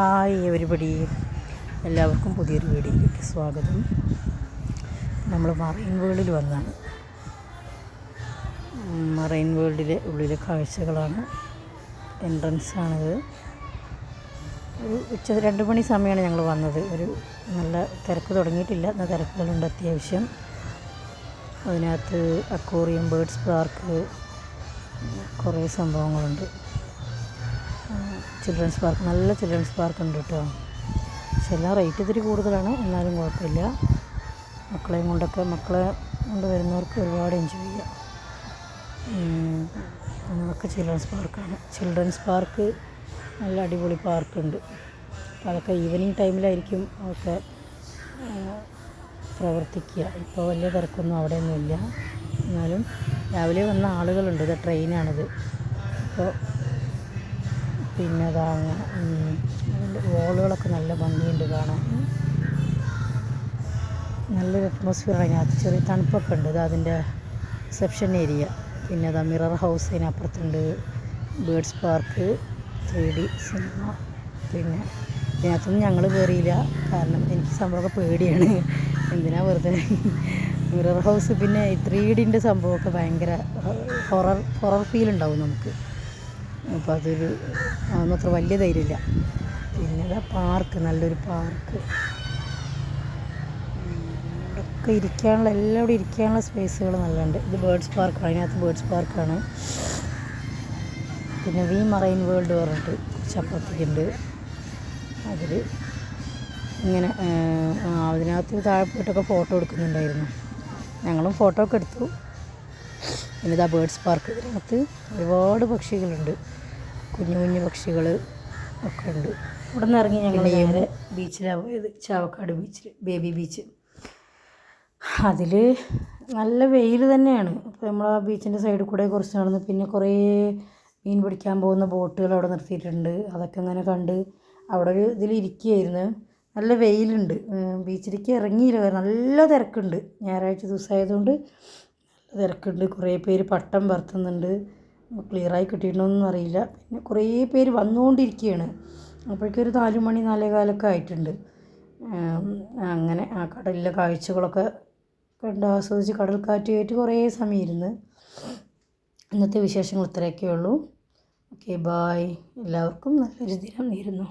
Hi എവരിപടി എല്ലാവർക്കും പുതിയൊരു വീഡിയോയിലേക്ക് സ്വാഗതം. നമ്മൾ മറൈൻ വേൾഡിൽ വന്നാണ്. മറൈൻ വേൾഡിലെ ഉള്ളിലെ കാഴ്ചകളാണ്. എൻട്രൻസ് ആണിത്. ഒരു ഉച്ച രണ്ട് മണി സമയമാണ് ഞങ്ങൾ വന്നത്. ഒരു നല്ല തിരക്ക് തുടങ്ങിയിട്ടില്ല. എന്നാൽ തിരക്കുകളുണ്ട് അത്യാവശ്യം. അതിനകത്ത് അക്വോറിയം ബേർഡ്സ് പാർക്ക് കുറേ സംഭവങ്ങളുണ്ട്. ചിൽഡ്രൻസ് പാർക്ക് നല്ല ചിൽഡ്രൻസ് പാർക്ക് ഉണ്ട് കേട്ടോ. പക്ഷെ എല്ലാം റേറ്റ് ഇത്തിരി കൂടുതലാണ് എന്നാലും കുഴപ്പമില്ല. മക്കളെയും കൊണ്ടൊക്കെ മക്കളെ കൊണ്ട് വരുന്നവർക്ക് ഒരുപാട് എൻജോയ് ചെയ്യാം. അതൊക്കെ ചിൽഡ്രൻസ് പാർക്കാണ്. ചിൽഡ്രൻസ് പാർക്ക് നല്ല അടിപൊളി പാർക്കുണ്ട്. അതൊക്കെ ഈവനിങ് ടൈമിലായിരിക്കും ആ, പ്രവർത്തിക്കുക. ഇപ്പോൾ വലിയ തിരക്കൊന്നും അവിടെയൊന്നുമില്ല. എന്നാലും രാവിലെ വന്ന ആളുകളുണ്ട് ഇത് ട്രെയിനാണിത്. അപ്പോൾ പിന്നെ അതാ വോളുകളൊക്കെ നല്ല ഭംഗിയുണ്ട് കാണാൻ. നല്ലൊരു അറ്റ്മോസ്ഫിയർ അതിനകത്ത്. ചെറിയ തണുപ്പൊക്കെ ഉണ്ട്. ഇത് അതിന്റെ റിസപ്ഷൻ ഏരിയ പിന്നെ അതാ mirror house അതിനപ്പുറത്തുണ്ട്. Birds park three D cinema പിന്നെ ഇതിനകത്തൊന്നും ഞങ്ങൾ കയറിയില്ല കാരണം എനിക്ക് സംഭവമൊക്കെ പേടിയാണ്. എന്തിനാ വെറുതെ? മിറർ ഹൗസ് പിന്നെ ത്രീ ഡിന്റെ സംഭവമൊക്കെ ഭയങ്കര ഹൊറർ ഹൊറർ ഫീൽ ഉണ്ടാവും നമുക്ക്. അപ്പോൾ അതൊരു അതൊന്നും അത്ര വലിയ ധൈര്യമില്ല പിന്നെ പാർക്ക് നല്ലൊരു പാർക്ക്. ഇവിടെയൊക്കെ ഇരിക്കാനുള്ള എല്ലാം ഇവിടെ ഇരിക്കാനുള്ള സ്പേസുകൾ നല്ലുണ്ട് ഇത് ബേർഡ്സ് പാർക്കാണ് അതിനകത്ത് ബേർഡ്സ് പാർക്കാണ്. പിന്നെ വി മറൈൻ വേൾഡ് പറഞ്ഞിട്ട് കുറച്ച് അപ്പുറത്തേക്കുണ്ട് അതിൽ ഇങ്ങനെ അതിനകത്ത് താഴെ പോയിട്ടൊക്കെ ഫോട്ടോ എടുക്കുന്നുണ്ടായിരുന്നു. ഞങ്ങളും ഫോട്ടോ ഒക്കെ എടുത്തു. പിന്നെ ഇതാ ബേർഡ്സ് പാർക്ക്. ഇതിനകത്ത് ഒരുപാട് പക്ഷികളുണ്ട്. കുഞ്ഞു കുഞ്ഞു പക്ഷികൾ ഒക്കെ ഉണ്ട്. ഇവിടെ നിന്ന് ഇറങ്ങി ഞങ്ങൾ നേരെ ബീച്ചിലാണ് പോയത്. ചാവക്കാട് ബീച്ചിൽ ബേബി ബീച്ച്. അതിൽ നല്ല വെയിൽ തന്നെയാണ്. അപ്പോൾ നമ്മൾ ആ ബീച്ചിന്റെ സൈഡിൽ കൂടെ കുറച്ച് നടന്ന് പിന്നെ കുറേ മീൻ പിടിക്കാൻ പോകുന്ന ബോട്ടുകൾ അവിടെ നിർത്തിയിട്ടുണ്ട്. അതൊക്കെ അങ്ങനെ കണ്ട് അവിടെ ഒരു ഇതിൽ ഇരിക്കുകയായിരുന്നു. നല്ല വെയിലുണ്ട്. ബീച്ചിലേക്ക് ഇറങ്ങിയില്ല. നല്ല തിരക്കുണ്ട്. ഞായറാഴ്ച ദിവസമായതുകൊണ്ട് നല്ല തിരക്കുണ്ട്. കുറേ പേര് പട്ടം പറത്തുന്നുണ്ട്. ക്ലിയറായി എന്നും അറിയില്ല. പിന്നെ കുറേ പേര് വന്നുകൊണ്ടിരിക്കുകയാണ്. അപ്പോഴേക്കും ഒരു നാല് മണി നാലേ കാലൊക്കെ ആയിട്ടുണ്ട്. അങ്ങനെ ആ കടലിലെ കാഴ്ചകളൊക്കെ കണ്ട് ആസ്വദിച്ച് കടൽ കാറ്റ് കയറ്റി കുറേ സമയം ഇരുന്ന് ഇന്നത്തെ വിശേഷങ്ങൾ ഇത്രയൊക്കെ ഉള്ളൂ ഓക്കെ ബായ്. എല്ലാവർക്കും നല്ലൊരു ദിനം നേരുന്നു.